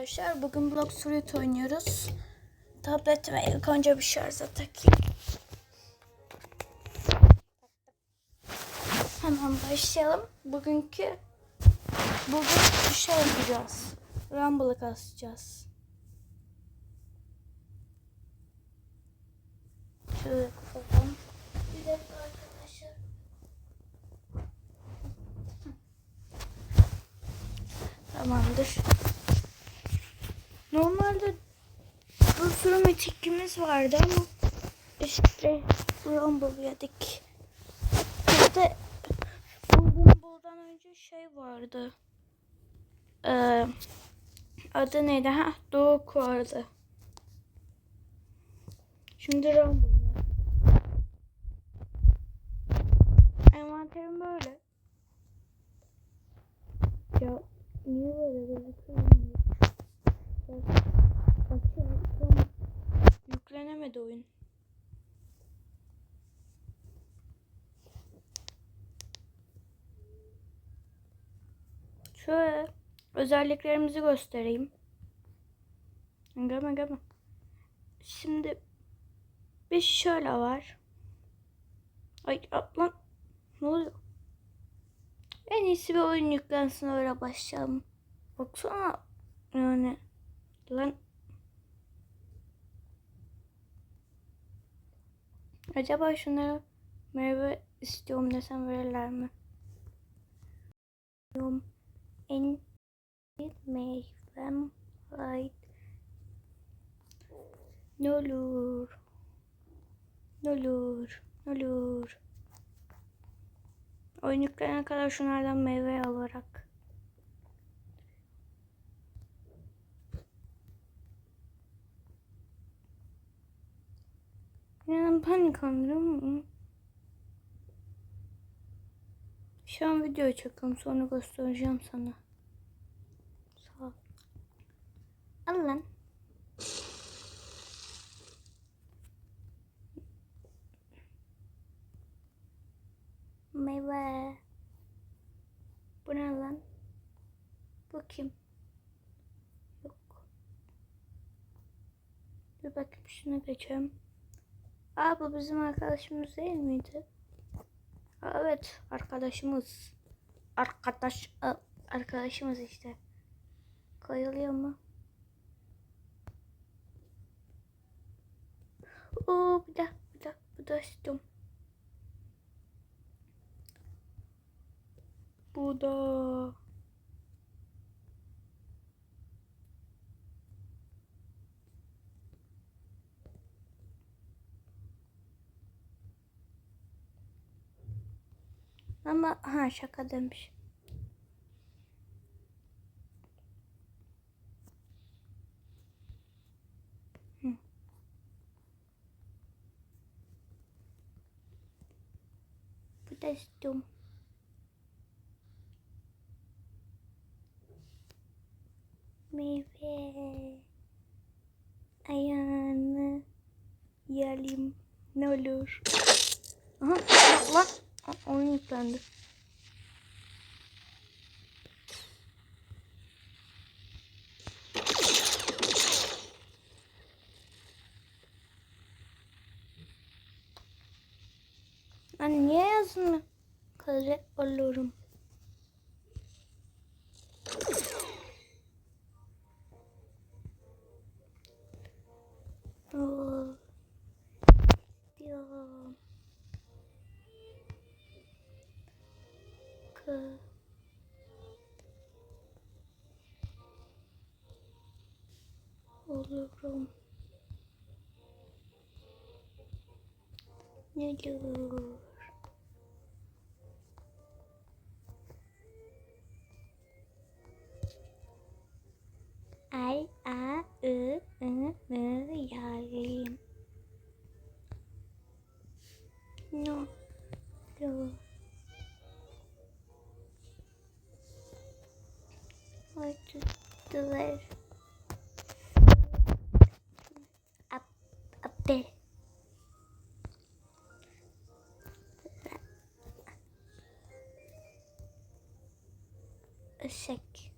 arkadaşlar. Bugün Block Fruit oynuyoruz. Tablet ve ilk önce bir şarja takayım. Hemen başlayalım. Bugünkü bugün şey yapacağız. Rumble'ı kasacağız. Şöyle arkadaşlar. Tamamdır. Normalde bir sürü metikimiz vardı ama işte Rumble yedik. De Rumble'dan önce şey vardı. Ee, adı neydi? Ha, Doğuk vardı. Şimdi Rumble. Envanterim böyle. Ya niye böyle gözüküyor? Açıyorum. Yüklenemedi oyun. Şöyle özelliklerimizi göstereyim. Göme göme. Şimdi bir şöyle var. Ay lan ne oluyor? En iyisi bir oyun yüklensin öyle başlayalım. Baksana yani lan acaba şunları meyve istiyorum desem verirler mi? En meyvem right. Ne olur. Ne olur. Ne olur. Oyun yüklenene kadar şunlardan meyve alarak. Panik anlıyorum. Şu an video çekiyorum sonra göstereceğim sana. Sağ ol. Al lan. Meyve. Bu ne lan? Bu kim? Yok. Bir bakayım şuna geçelim. Aa bu bizim arkadaşımız değil miydi? Evet arkadaşımız. Arkadaş arkadaşımız işte. Koyuluyor mu? Oo bir de bir de bir de istiyorum. Bu da ama ha şaka demiş. Bu da istiyorum. Meyve. Ayağını yiyelim. Ne olur. Aha lan. lan. Aa, Oyun yüklendi. Yazmıyor? Kale olurum. Oh. Diyorum. Kı. Olurum. Ne olur. eşek.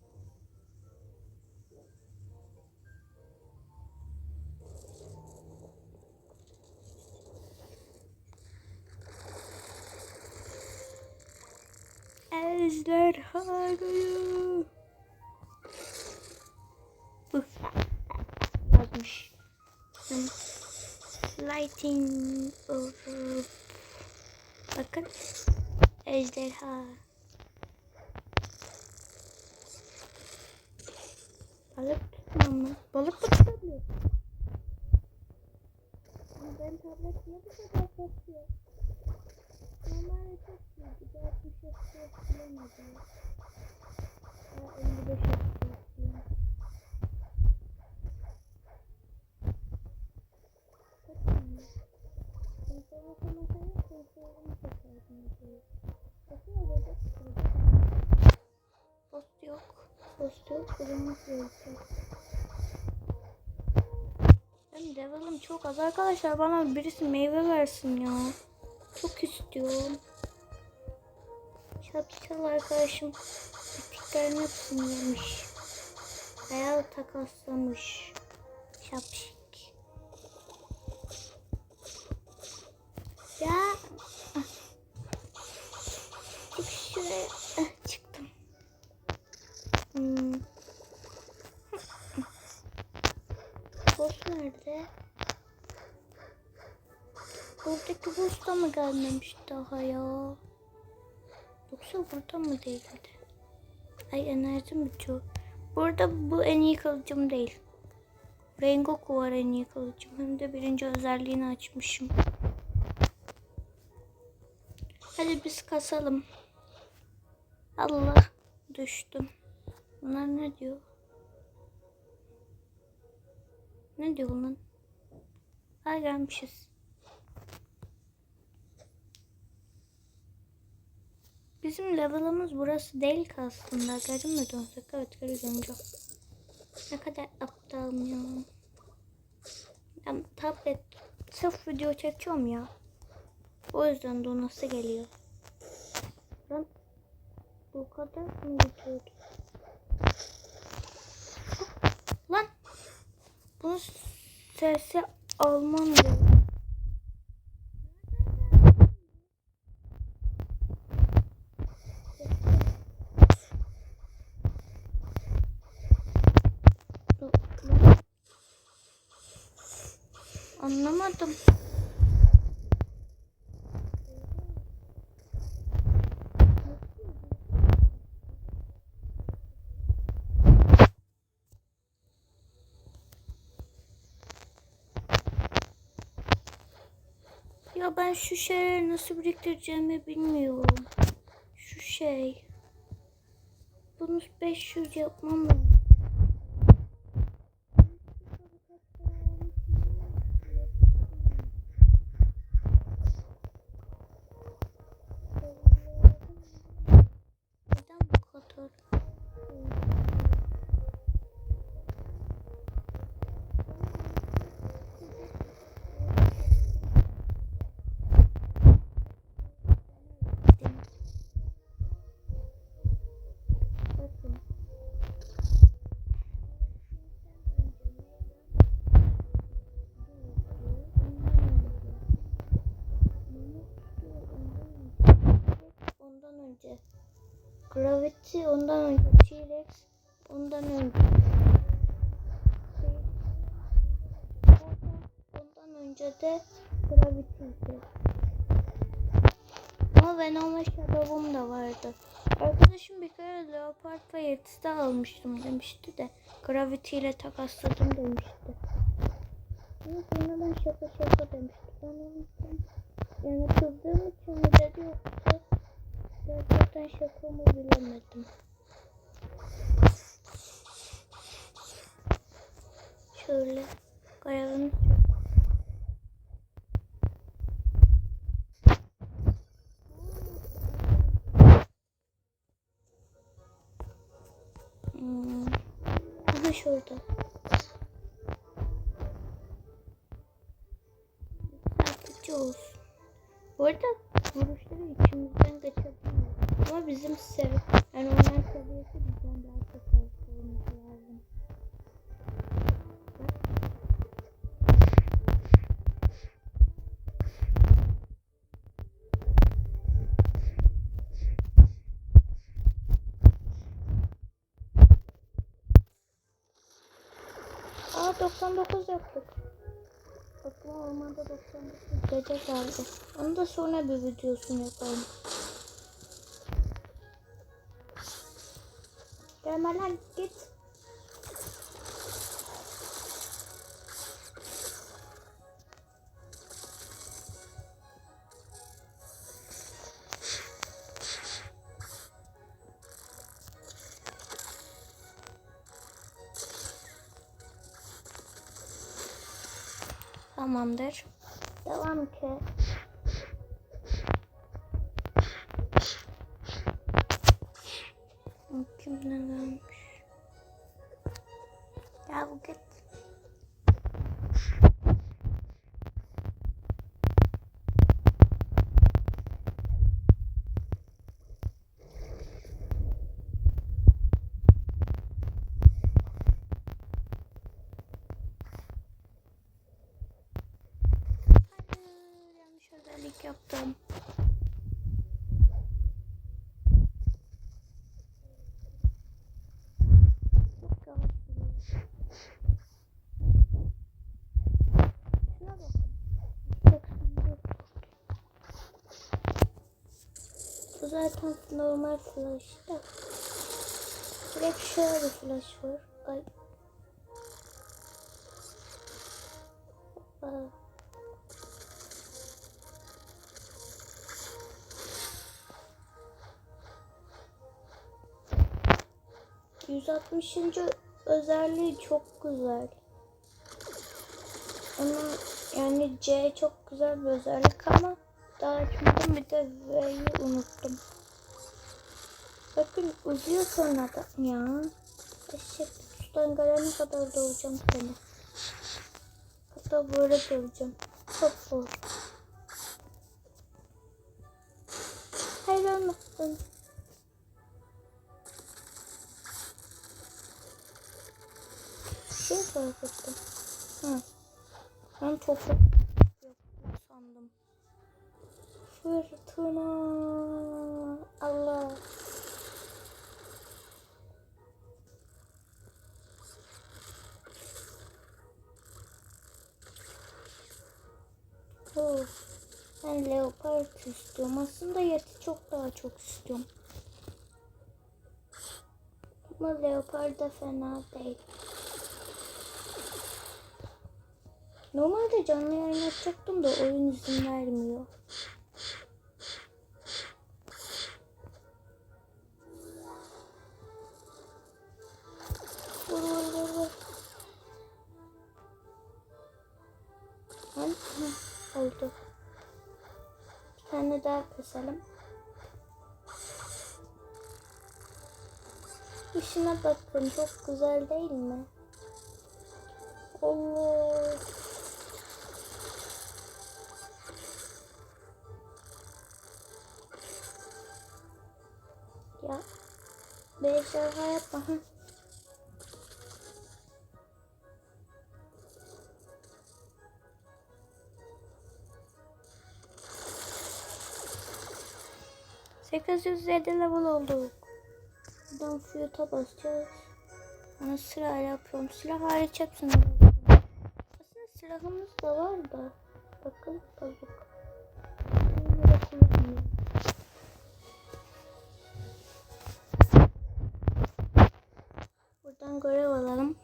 Ejderha gülü. Bu yazmış. Lighting of that ejderha. Balık tutmam mı? Balık mı tutabiliyor? Ama ben tablet niye bu kadar kasıyor? Normalde çok iyi. Bir de 60 FPS bilemedi. Ya 55 FPS bilemedi. Bakın. Konsola koymasaydı konsolunu seçerdim. Bakın orada Post yok. Yok. Bulunmak gerekiyor. Benim level'ım çok az. Arkadaşlar bana birisi meyve versin ya. Çok istiyorum. Şapşal arkadaşım bitiklerin hepsini yemiş. Hayal takaslamış. Şapşik. Ya. Çık şuraya. Hmm. Boss nerede? Buradaki da mı gelmemiş daha ya? Yoksa burada mı değildi? Ay enerjim bitiyor. Burada bu en iyi kılıcım değil. Rengoku var en iyi kılıcım. Hem de birinci özelliğini açmışım. Hadi biz kasalım. Allah düştüm. Bunlar ne diyor? Ne diyor lan? Ha gelmişiz. Bizim level'ımız burası değil ki aslında. Geri mi dönsek? Evet geri döneceğim. Ne kadar aptalım ya. Ben tablet sırf video çekiyorum ya. O yüzden donası geliyor. Ben bu kadar mı gidiyordu? Lan! Bunu sesi almam diyor. Ya ben şu şeyleri nasıl biriktireceğimi bilmiyorum. Şu şey. Bunu 500 yapmam lazım. Neden bu kadar? Bakın. Ondan önce Gravity ondan önce T-Rex ondan önce ondan önce de Gravity'ydi. Ama Venom Shadow'um da vardı. Arkadaşım bir kere Leopard ve Yetis'te almıştım demişti de Gravity ile takasladım demişti. Ama sonra ben şaka şaka demişti. Ben unuttum. Yani kızdığım için mi dedi gerçekten şaka mı bilemedim. Şöyle görevini Hmm. Aha şurada. Yükseltici olsun. Bu arada vuruşları içimizden kaçabilir. Ama bizim sev yani onların seviyesi bizden daha çok olması lazım. Aa 99 yaptık. Ormanda 99 gece geldi. Onu da sonra bir videosunu yapalım. Gelme lan git. Tamamdır. Devam ki. Zaten normal flash da. Direkt şöyle flash var. Ay. Hoppa. Yüz altmışıncı özelliği çok güzel. Ama yani C çok güzel bir özellik ama daha açmadım bir de V'yi unuttum. Bakın uzuyor sonradan ya. Eşek sudan gelene kadar doğacağım seni. Hatta böyle döveceğim. Çok zor. Hayır olmasın. Şey fark ettim. Hı. Ben toprak sandım. Fırtına. Allah. Oh. Ben leopard istiyorum. Aslında yeti çok daha çok istiyorum. Ama leopard da fena değil. Normalde canlı yayın açacaktım da oyun izin vermiyor. Bakın çok güzel değil mi? Allah. Ya. Beş defa yapma. Sekiz yüz yedi level olduk. Buradan fiyata basacağız. Ana sırayla yapıyorum. Silah hariç hepsini. Aslında silahımız da var da. Bakın kullanmıyorum. Buradan görev alalım.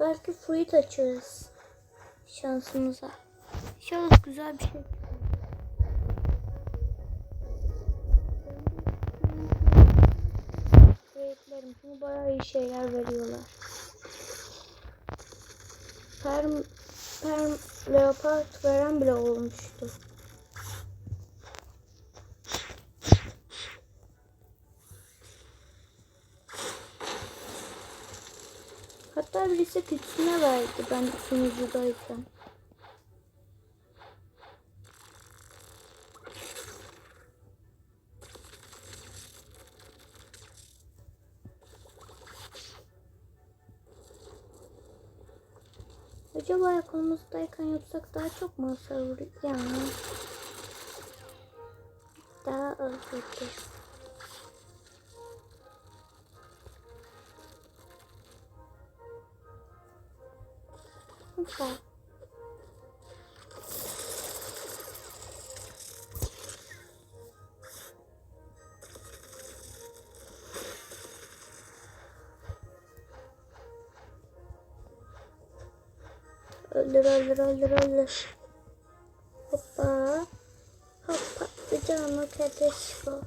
Belki fruit açarız. Şansımıza. İnşallah güzel bir şey. İyi şeyler veriyorlar. Perm, perm leopard veren bile olmuştu. Hatta birisi küçüğüne verdi ben sunucudayken. kolumuzdayken yutsak daha çok mu savurur? Yani daha özgürce. Güzel. Öldür öldür öldür öldür. Hoppa. Hop patlıcan o bu.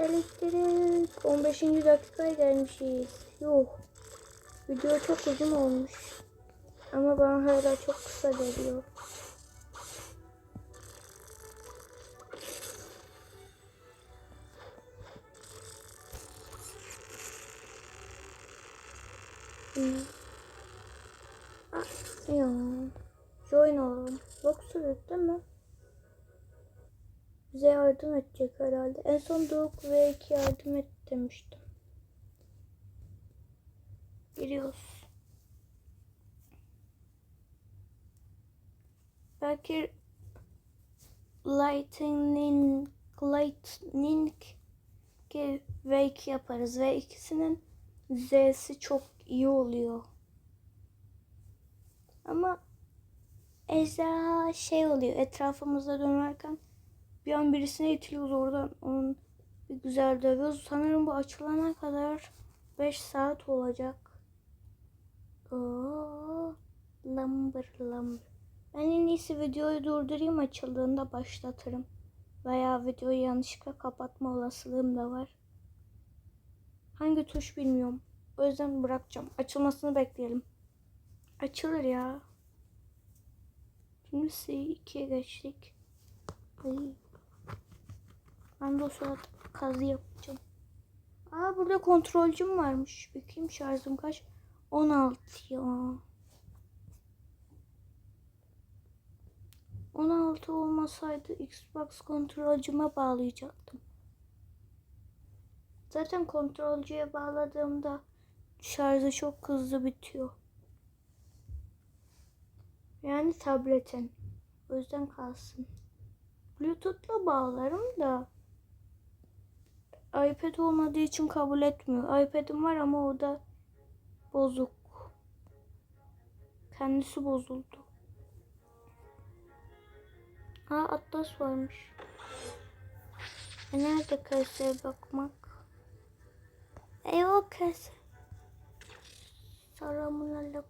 Elektrik. 15. dakikaya gelmişiz. Yok. Video çok uzun olmuş. Ama bana hala çok kısa geliyor. Ya. Join olalım. Yoksa değil mi? Bize yardım edecek herhalde. En son Doğuk ve iki yardım et demiştim. Giriyoruz. Belki Lightning Lightning V2 yaparız ve ikisinin Z'si çok iyi oluyor. Ama ejderha şey oluyor etrafımızda dönerken bir an birisine itiliyoruz oradan onun bir güzel dövüyoruz. Sanırım bu açılana kadar 5 saat olacak. Oo, lambır lambır. Ben en iyisi videoyu durdurayım açıldığında başlatırım. Veya videoyu yanlışlıkla kapatma olasılığım da var. Hangi tuş bilmiyorum. O yüzden bırakacağım. Açılmasını bekleyelim. Açılır ya. Şimdi C2'ye geçtik. Ay. Ben de o sırada kazı yapacağım. Aa burada kontrolcüm varmış. Bakayım şarjım kaç? 16 ya. 16 olmasaydı Xbox kontrolcüme bağlayacaktım. Zaten kontrolcüye bağladığımda şarjı çok hızlı bitiyor. Yani tabletin. O yüzden kalsın. Bluetooth'la bağlarım da iPad olmadığı için kabul etmiyor. iPad'im var ama o da bozuk. Kendisi bozuldu. Ha Atlas varmış. E nerede kasaya bakmak? Eyvah kasa. Selamun aleyküm.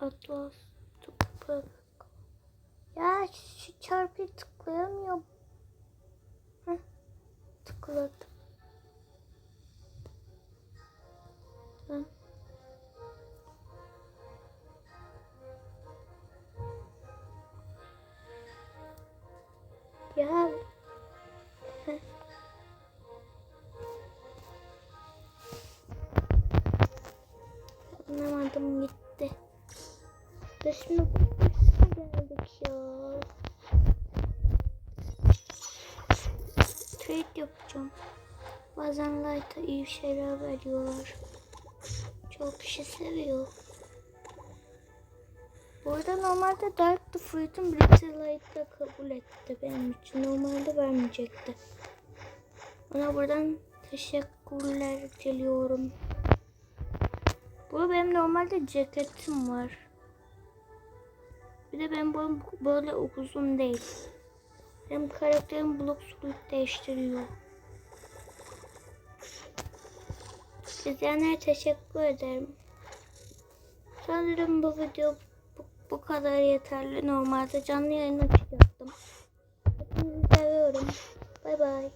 Atlas tıpkı. Ya şu çarpıyı tıklayamıyorum. Heh, tıkladım. Heh. Buraya geldik ya. Trade yapacağım. Bazen Light'a iyi şeyler veriyorlar. Çok kişi seviyor. Bu arada normalde Dark the Fruit'un British Light'ta kabul etti benim için. Normalde vermeyecekti. Ona buradan teşekkürler diliyorum. Bu benim normalde ceketim var. Bir de benim boyum böyle uzun değil. Benim karakterim blok suit değiştiriyor. İzleyenlere teşekkür ederim. Sanırım bu video bu, bu kadar yeterli. Normalde canlı yayın açacaktım. Hepinizi seviyorum. Bay bay.